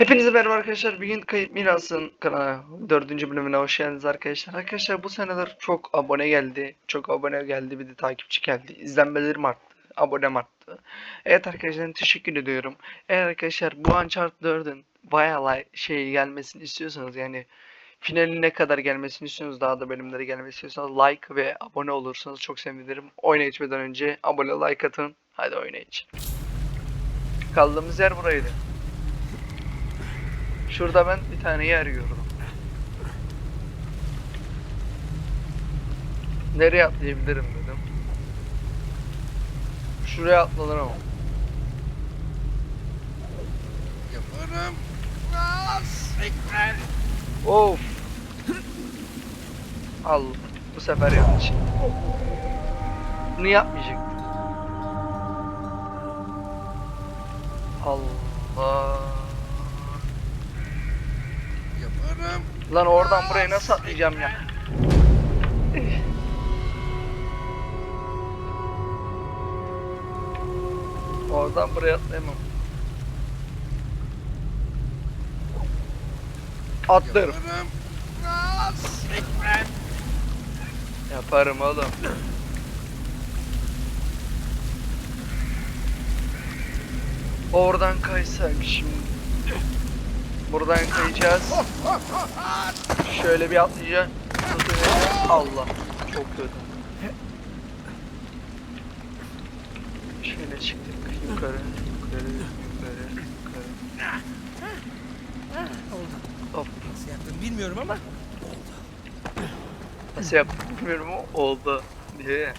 Hepinize merhaba arkadaşlar. Bugün Kayıp Miras'ın kanala 4. bölümüne hoş geldiniz arkadaşlar. Arkadaşlar bu seneler çok abone geldi. Çok abone geldi bir de takipçi geldi. İzlenmelerim arttı. Abonem arttı. Evet arkadaşlar teşekkür ediyorum. Eğer arkadaşlar bu Uncharted 4'ün bayağı şey gelmesini istiyorsanız yani finaline kadar gelmesini istiyorsanız daha da bölümlere gelmesini istiyorsanız like ve abone olursanız çok sevinirim. Oyuna geçmeden önce abone like atın. Hadi oyuna geçelim. Kaldığımız yer buraydı. Şurada ben bir tane yer gördüm. Nereye atlayabilirim dedim. Şuraya atlanır ama. Yaparım. Aa, siktir. Of. Al. Bu sefer yanlış. Bunu yapmayacaktım. Allah. Yaparım. Lan oradan buraya nasıl atlayacağım ya? Oradan buraya atlayamam. Atlarım. Yaparım. Yaparım oğlum. Oradan kaysak şimdi. Buradan kayacağız. Şöyle bir atlayacağız. Allah. Çok kötü. Şöyle çıktık. Yukarı, yukarı, yukarı, yukarı. Hop. Nasıl yaptım bilmiyorum ama Nasıl yaptım bilmiyorum ama oldu. diye.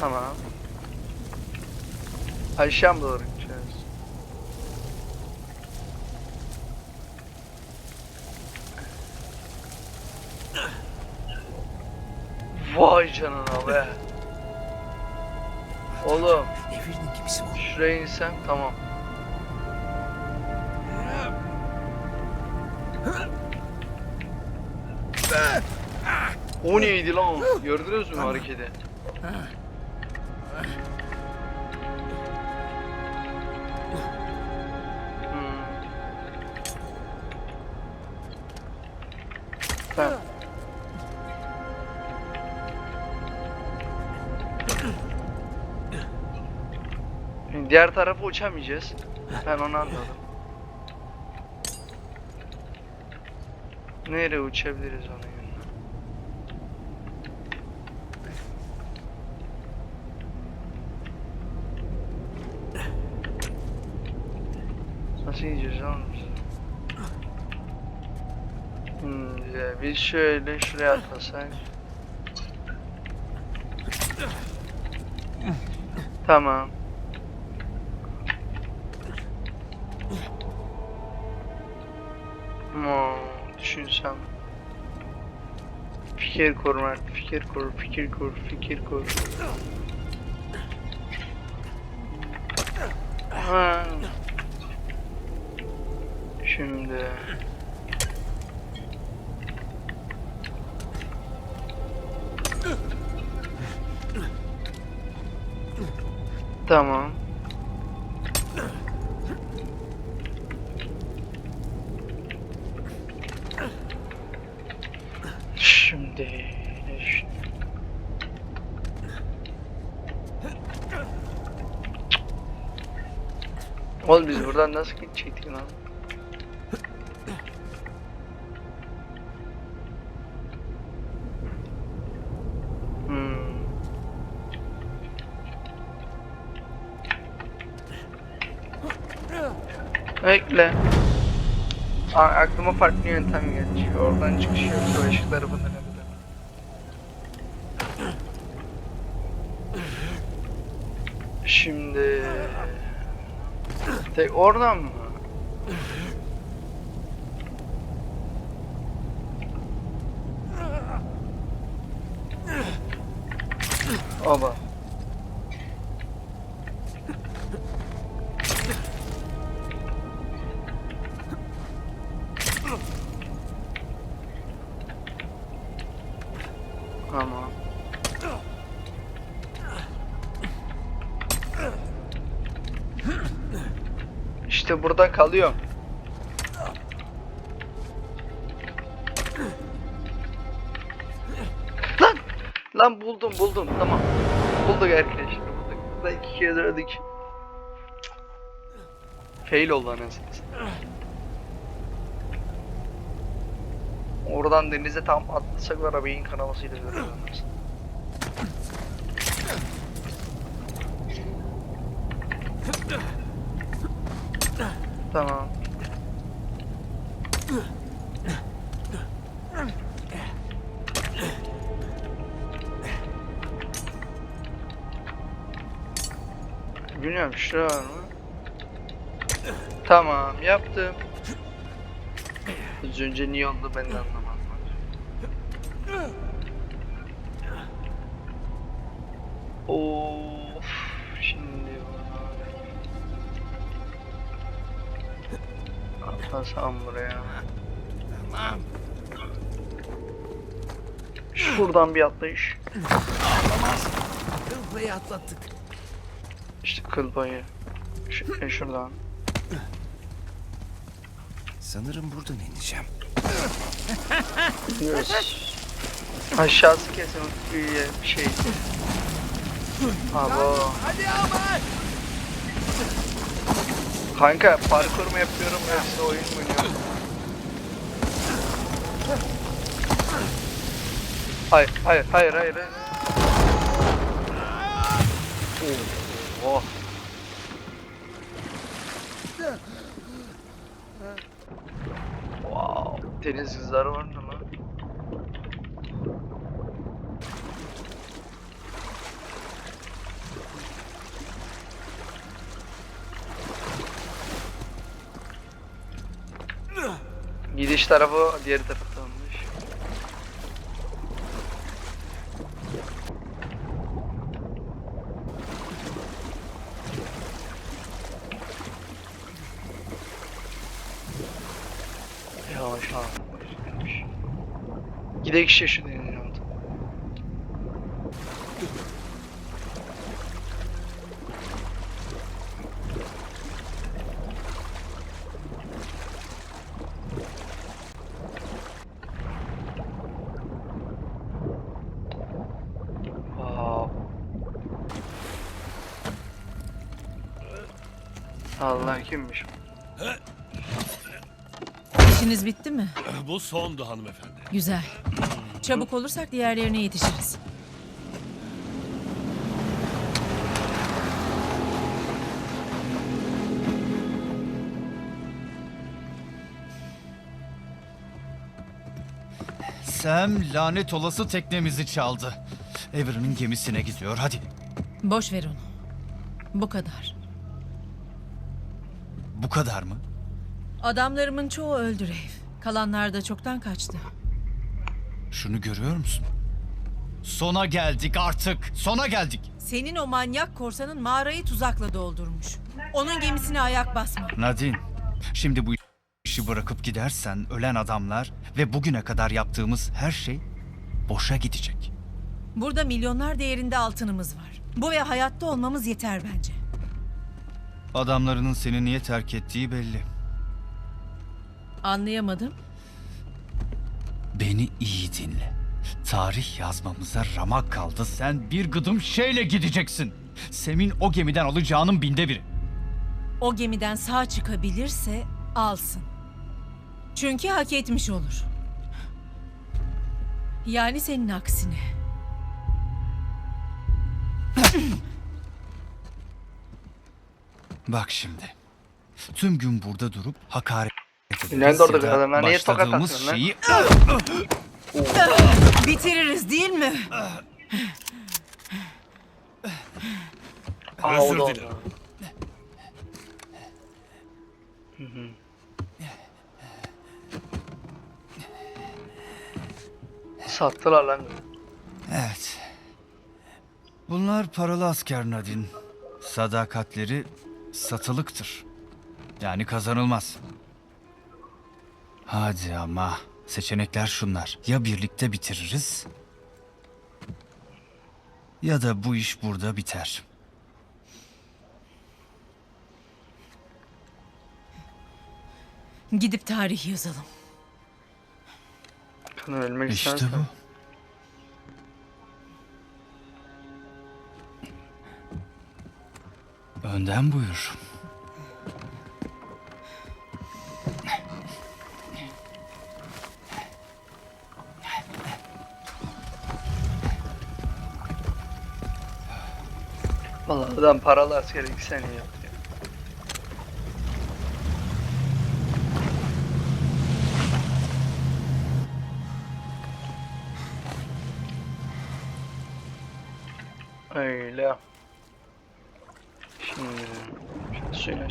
Tamam. Aşağı mı doğru gideceğiz? Vay canına be. Oğlum şuraya insem tamam. O neydi lan? Gördünüz mü hareketi? Diğer tarafa uçamayacağız. Ben onu anladım. Nereye uçabiliriz onun yanına? Nasıl gideceğiz oğlum? Şimdi biz şöyle şuraya atlasak. Tamam. Hmm, düşünsem. Fikir kur Mert, fikir kur, fikir kur, fikir kur. Ha. Şimdi. Tamam. Düşün- Oğlum biz buradan nasıl gidecektik lan? Hmm. Bekle. Aklıma farklı yöntem geldi. Oradan çıkış yok. Şu ışıkları Tek oradan mı? Oba. Burada kalıyor. Lan! Lan buldum buldum tamam. Bulduk arkadaşlar bulduk. Burada iki kez öldük. Fail oldu anasını. Oradan denize tam atlasak var beyin kanamasıyla görüyoruz Tamam. Bilmiyorum şu var mı? Tamam yaptım. Az önce niye oldu ben. Atlasam buraya. Tamam. Şuradan bir atlayış. Olamaz. Kıl payı atlattık. İşte kıl payı. Şu, e, şuradan. Sanırım buradan ineceğim. Gidiyoruz. Aşağısı kesin büyüye bir şey. Abo. Hadi ama. Kanka parkur mu yapıyorum yoksa oyun mu oynuyorum? Hayır, hayır, hayır, hayır. hayır. Oh. Wow, deniz kızları var mı lan? Gidiş tarafı diğer taraftanmış. Yavaş abi. Gidek işte şu Allah kimmiş? İşiniz bitti mi? Bu sondu hanımefendi. Güzel. Çabuk olursak diğerlerine yetişiriz. Sam lanet olası teknemizi çaldı. Avery'nin gemisine gidiyor hadi. Boş ver onu. Bu kadar. Bu kadar mı? Adamlarımın çoğu öldü Reif. Kalanlar da çoktan kaçtı. Şunu görüyor musun? Sona geldik artık. Sona geldik. Senin o manyak korsanın mağarayı tuzakla doldurmuş. Onun gemisine ayak basma. Nadine, şimdi bu işi bırakıp gidersen ölen adamlar ve bugüne kadar yaptığımız her şey boşa gidecek. Burada milyonlar değerinde altınımız var. Bu ve hayatta olmamız yeter bence. Adamlarının seni niye terk ettiği belli. Anlayamadım. Beni iyi dinle. Tarih yazmamıza ramak kaldı. Sen bir gıdım şeyle gideceksin. Sem'in o gemiden alacağının binde biri. O gemiden sağ çıkabilirse alsın. Çünkü hak etmiş olur. Yani senin aksine. Bak şimdi. Tüm gün burada durup hakaret ederiz Nerede orada ya da kadınlar? Niye tokat başladığımız atıyorsun lan? şeyi Bitiririz değil mi? Aa, o Özür da dilerim. Hı hı. Sattılar lan. Evet. Bunlar paralı asker Nadine. Sadakatleri satılıktır. Yani kazanılmaz. Hadi ama seçenekler şunlar. Ya birlikte bitiririz ya da bu iş burada biter. Gidip tarih yazalım. Ölmek İşte bu. Önden buyur. Vallahi adam paralı askerlik seni yaptı. ya. Öyle.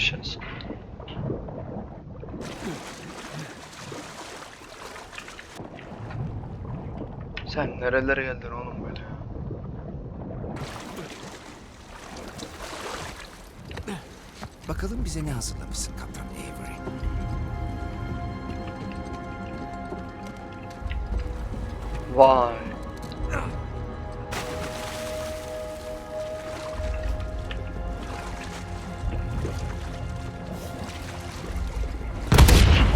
Aşağısı. Sen nerelere geldin oğlum böyle? Bakalım bize ne hazırlamışsın Kaptan Avery. Vay.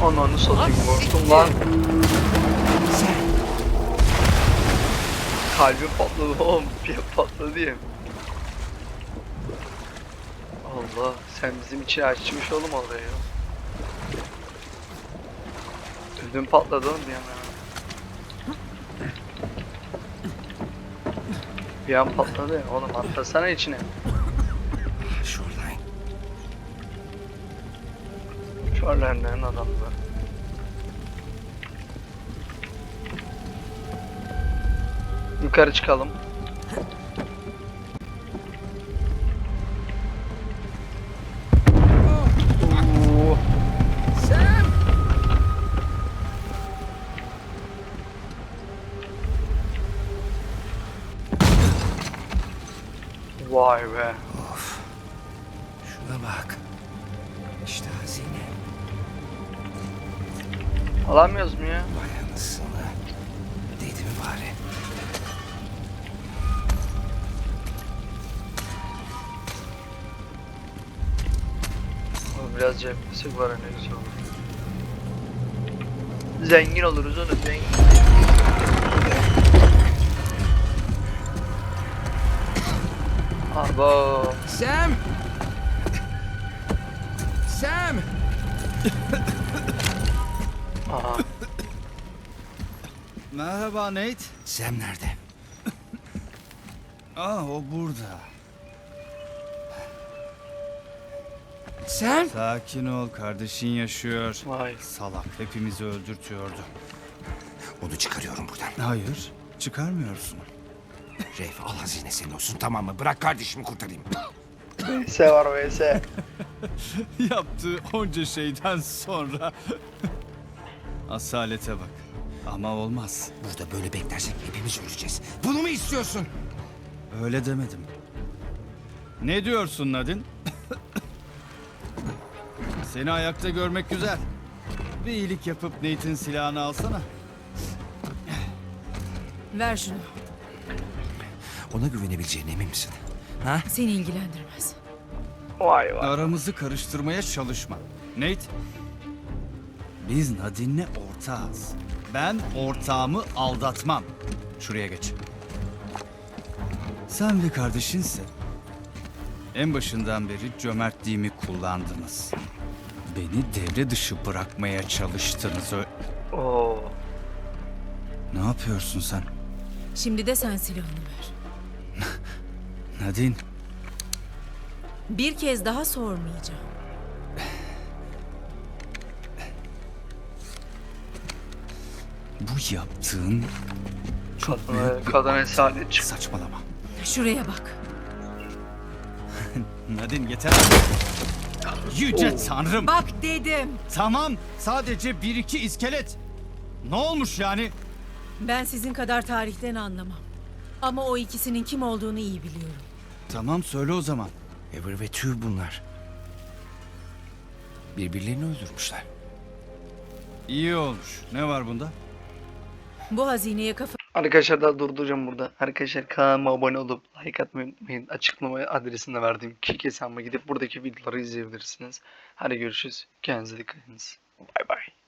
Ananı satayım korktum lan. Kalbim patladı oğlum. Bir patladı ya. Allah sen bizim için açmış oğlum orayı. Ödüm patladı oğlum bir. Bir an patladı oğlum atlasana içine. Şorlenlerin adamları. Yukarı çıkalım. Vay be. Şuna bak. İşte hazine. Alamıyoruz mu ya? Vay anasını. Değdi mi bari? Oğlum biraz cephesi var ne güzel olur. Zengin oluruz oğlum zengin. Abo. Sam! Sam! Aha. Merhaba Nate. Sam nerede? Aa o burada. Sam! Sakin ol kardeşin yaşıyor. Vay. Salak hepimizi öldürtüyordu. Onu çıkarıyorum buradan. Hayır çıkarmıyorsun. Reif al hazine senin olsun tamam mı? Bırak kardeşimi kurtarayım. VS var VS. Yaptığı onca şeyden sonra. Asalete bak. Ama olmaz. Burada böyle beklersek hepimiz öleceğiz. Bunu mu istiyorsun? Öyle demedim. Ne diyorsun Nadin? Seni ayakta görmek güzel. Bir iyilik yapıp Nate'in silahını alsana. Ver şunu. Ona güvenebileceğine emin misin? Ha? Seni ilgilendirmez. Vay vay. Aramızı karıştırmaya çalışma. Nate. Biz Nadine'le ortağız. Ben ortağımı aldatmam. Şuraya geç. Sen ve kardeşinse en başından beri cömertliğimi kullandınız. Beni devre dışı bırakmaya çalıştınız. Ö- Oo. ne yapıyorsun sen? Şimdi de sen silahını ver. Nadine, Bir kez daha sormayacağım. Bu yaptığın çok büyük bir aptal. esaret çık. Saçmalama. Şuraya bak. Nadine yeter artık. Yüce Tanrım. Bak dedim. Tamam. Sadece bir iki iskelet. Ne olmuş yani? Ben sizin kadar tarihten anlamam. Ama o ikisinin kim olduğunu iyi biliyorum. Tamam söyle o zaman. Ever ve Tüv bunlar. Birbirlerini öldürmüşler. İyi olmuş. Ne var bunda? Bu hazineye kafa Arkadaşlar daha durduracağım burada. Arkadaşlar kanalıma abone olup like atmayı unutmayın. Açıklama adresinde verdiğim kick hesabıma gidip buradaki videoları izleyebilirsiniz. Hadi görüşürüz. Kendinize dikkat ediniz. Bay bay.